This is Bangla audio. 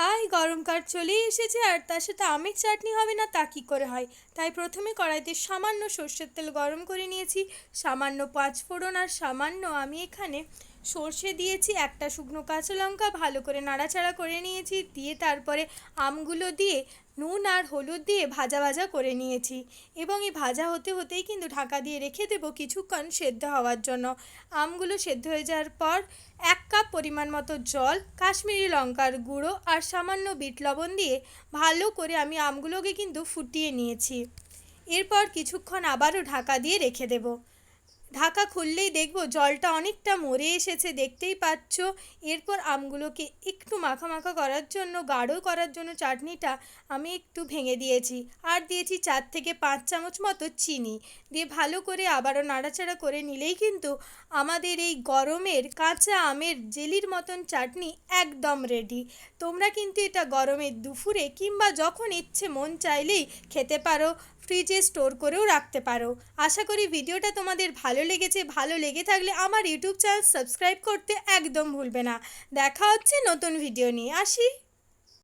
হাই, গরম কাঠ চলেই এসেছে আর তার সাথে আমের চাটনি হবে না, তা কী করে হয়? তাই প্রথমে কড়াইতে সামান্য সর্ষের তেল গরম করে নিয়েছি। সামান্য পাঁচ ফোড়ন আর সামান্য আমি এখানে সর্ষে দিয়েছি, একটা শুকনো কাঁচা লঙ্কা, ভালো করে নাড়াচাড়া করে নিয়েছি, দিয়ে তারপরে আমগুলো দিয়ে, নুন আর হলুদ দিয়ে ভাজা ভাজা করে নিয়েছি। এবং এই ভাজা হতে হতেই কিন্তু ঢাকা দিয়ে রেখে দেবো কিছুক্ষণ সেদ্ধ হওয়ার জন্য। আমগুলো সেদ্ধ হয়ে যাওয়ার পর এক কাপ পরিমাণ মতো জল, কাশ্মীরি লঙ্কার গুঁড়ো আর সামান্য বিট লবণ দিয়ে ভালো করে আমি আমগুলোকে কিন্তু ফুটিয়ে নিয়েছি। এরপর কিছুক্ষণ আবারও ঢাকা দিয়ে রেখে দেব। ঢাকা খুললেই দেখব জলটা অনেকটা মরে এসেছে, দেখতেই পাচ্ছ। এরপর আমগুলোকে একটু মাখা মাখা করার জন্য, গাঢ় করার জন্য চাটনিটা আমি একটু ভেঙে দিয়েছি। আর দিয়েছি চার থেকে পাঁচ চামচ মতো চিনি। দিয়ে ভালো করে আবারও নাড়াচাড়া করে নিলেই কিন্তু আমাদের এই গরমের কাঁচা আমের জেলির মতন চাটনি একদম রেডি তোমরা কিন্তু এটা গরমের দুপুরে কিংবা যখন ইচ্ছে মন চাইলেই খেতে পারো ফ্রিজে স্টোর করেও রাখতে পারো। আশা করি ভিডিওটা তোমাদের ভালো লেগেছে, ভালো লেগে থাকলে আমার ইউটিউব চ্যানেল সাবস্ক্রাইব করতে একদম ভুলবে না। দেখা হচ্ছে নতুন ভিডিও নিয়ে। আসি।